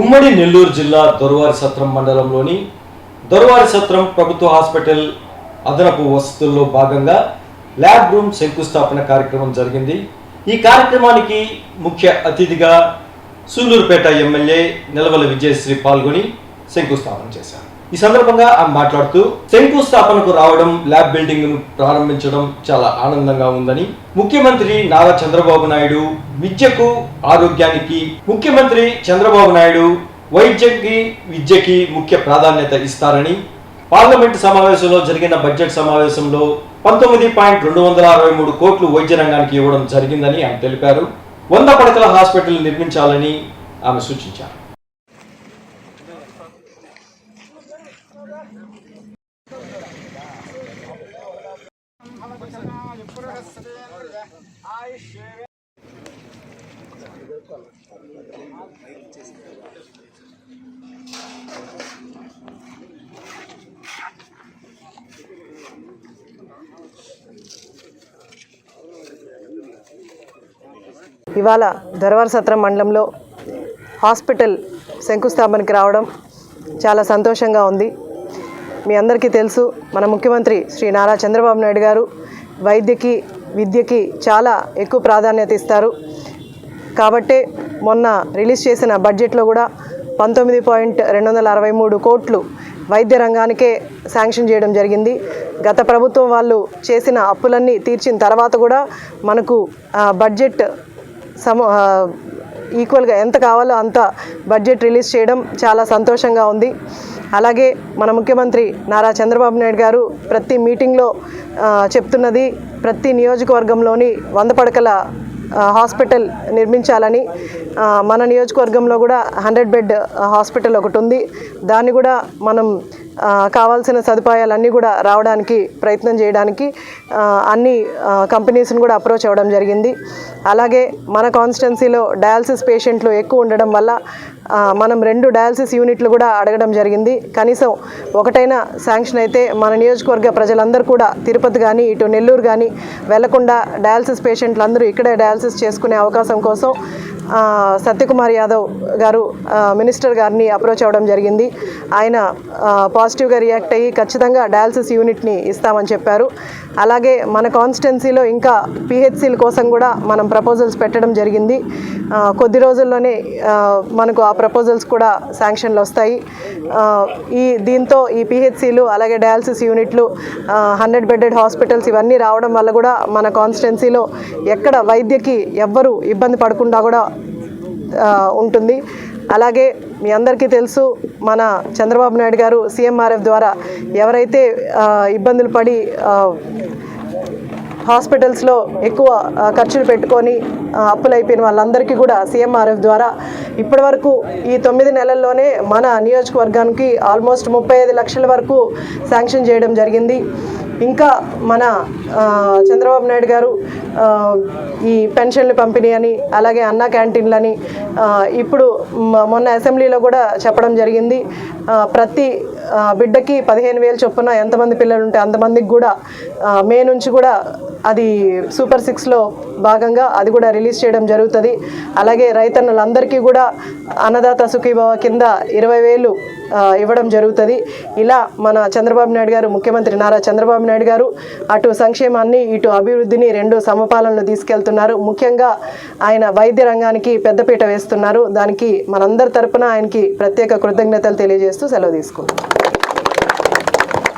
ఉమ్మడి నెల్లూరు జిల్లా దొరవారి సత్రం మండలంలోని దొరవారి సత్రం ప్రభుత్వ హాస్పిటల్ అదనపు వసతుల్లో భాగంగా ల్యాబ్ రూమ్ శంకుస్థాపన కార్యక్రమం జరిగింది. ఈ కార్యక్రమానికి ముఖ్య అతిథిగా సూలూరుపేట ఎమ్మెల్యే నిలవల విజయశ్రీ పాల్గొని శంకుస్థాపన చేశారు. ఈ సందర్భంగా ఆమె మాట్లాడుతూ శంకుస్థాపనకు రావడం ల్యాబ్ బిల్డింగ్ను ప్రారంభించడం చాలా ఆనందంగా ఉందని ముఖ్యమంత్రి నారా చంద్రబాబు నాయుడు విద్యకు ఆరోగ్యానికి ముఖ్యమంత్రి చంద్రబాబు నాయుడు వైద్యకి విద్యకి ముఖ్య ప్రాధాన్యత ఇస్తారని పార్లమెంటు సమావేశంలో జరిగిన బడ్జెట్ సమావేశంలో పంతొమ్మిది పాయింట్ రెండు వందల అరవై మూడు కోట్లు వైద్య రంగానికి ఇవ్వడం జరిగిందని ఆమె తెలిపారు. వంద పడకల హాస్పిటల్ నిర్మించాలని ఆమె సూచించారు. ఇవాళ ధర్వార సత్రం మండలంలో హాస్పిటల్ శంకుస్థాపనకి రావడం చాలా సంతోషంగా ఉంది. మీ అందరికీ తెలుసు మన ముఖ్యమంత్రి శ్రీ నారా చంద్రబాబు నాయుడు గారు వైద్యకి విద్యకి చాలా ఎక్కువ ప్రాధాన్యత ఇస్తారు. కాబట్టే మొన్న రిలీజ్ చేసిన బడ్జెట్లో కూడా పంతొమ్మిది పాయింట్ రెండు వందల అరవై మూడు కోట్లు వైద్య రంగానికే శాంక్షన్ చేయడం జరిగింది. గత ప్రభుత్వం వాళ్ళు చేసిన అప్పులన్నీ తీర్చిన తర్వాత కూడా మనకు బడ్జెట్ సమ ఈక్వల్గా ఎంత కావాలో అంత బడ్జెట్ రిలీజ్ చేయడం చాలా సంతోషంగా ఉంది. అలాగే మన ముఖ్యమంత్రి నారా చంద్రబాబు నాయుడు గారు ప్రతి మీటింగ్లో చెప్తున్నది ప్రతి నియోజకవర్గంలోని వంద పడకల హాస్పిటల్ నిర్మించాలని మన నియోజకవర్గంలో కూడా హండ్రెడ్ బెడ్ హాస్పిటల్ ఒకటి ఉంది. దాన్ని కూడా మనం కావాల్సిన సదుపాయాలన్నీ కూడా రావడానికి ప్రయత్నం చేయడానికి అన్ని కంపెనీస్ని కూడా అప్రోచ్ అవ్వడం జరిగింది. అలాగే మన కాన్స్టెన్సీలో డయాలసిస్ పేషెంట్లు ఎక్కువ ఉండడం వల్ల మనం రెండు డయాలసిస్ యూనిట్లు కూడా అడగడం జరిగింది. కనీసం ఒకటైనా శాంక్షన్ అయితే మన నియోజకవర్గ ప్రజలందరూ కూడా తిరుపతి కానీ ఇటు నెల్లూరు కానీ వెళ్ళకుండా డయాలసిస్ పేషెంట్లు అందరూ ఇక్కడే డయాలసిస్ చేసుకునే అవకాశం కోసం సత్యకుమార్ యాదవ్ గారు మినిస్టర్ గారిని అప్రోచ్ అవ్వడం జరిగింది. ఆయన పాజిటివ్గా రియాక్ట్ అయ్యి ఖచ్చితంగా డయాలసిస్ యూనిట్ని ఇస్తామని చెప్పారు. అలాగే మన కాన్స్టిట్యున్సీలో ఇంకా పిహెచ్సిల కోసం కూడా మనం ప్రపోజల్స్ పెట్టడం జరిగింది. కొద్ది రోజుల్లోనే మనకు ఆ ప్రపోజల్స్ కూడా శాంక్షన్లు వస్తాయి. ఈ దీంతో ఈ పిహెచ్సిలు అలాగే డయాలసిస్ యూనిట్లు హండ్రెడ్ బెడెడ్ హాస్పిటల్స్ ఇవన్నీ రావడం వల్ల కూడా మన కాన్స్టిట్యున్సీలో ఎక్కడ వైద్యకి ఎవ్వరూ ఇబ్బంది పడకుండా కూడా ఉంటుంది. అలాగే మీ అందరికీ తెలుసు మన చంద్రబాబు నాయుడు గారు సీఎంఆర్ఎఫ్ ద్వారా ఎవరైతే ఇబ్బందులు పడి హాస్పిటల్స్లో ఎక్కువ ఖర్చులు పెట్టుకొని అప్పులైపోయిన అప్పులు అయిపోయిన వాళ్ళందరికీ కూడా సీఎంఆర్ఎఫ్ ద్వారా ఇప్పటివరకు ఈ తొమ్మిది నెలల్లోనే మన నియోజకవర్గానికి ఆల్మోస్ట్ ముప్పై ఐదు లక్షల వరకు శాంక్షన్ చేయడం జరిగింది. ఇంకా మన చంద్రబాబు నాయుడు గారు ఈ పెన్షన్లు పంపిణీ అని అలాగే అన్న క్యాంటీన్లని ఇప్పుడు మొన్న అసెంబ్లీలో కూడా చెప్పడం జరిగింది. ప్రతి బిడ్డకి పదిహేను వేలు చొప్పున ఎంతమంది పిల్లలు ఉంటే అంతమందికి కూడా మే నుంచి కూడా అది సూపర్ సిక్స్లో భాగంగా అది కూడా రిలీజ్ చేయడం జరుగుతుంది. అలాగే రైతన్నులందరికీ కూడా అన్నదాత సుఖీభావ కింద ఇరవై వేలు ఇవ్వడం జరుగుతుంది. ఇలా మన చంద్రబాబు నాయుడు గారు ముఖ్యమంత్రి నారా చంద్రబాబు నాయుడు గారు అటు సంక్షేమాన్ని ఇటు అభివృద్ధిని రెండు సమపాలనలు తీసుకెళ్తున్నారు. ముఖ్యంగా ఆయన వైద్య రంగానికి పెద్దపీట వేస్తున్నారు. దానికి మనందరి తరపున ఆయనకి ప్రత్యేక కృతజ్ఞతలు తెలియజేస్తూ సెలవు తీసుకుంటాం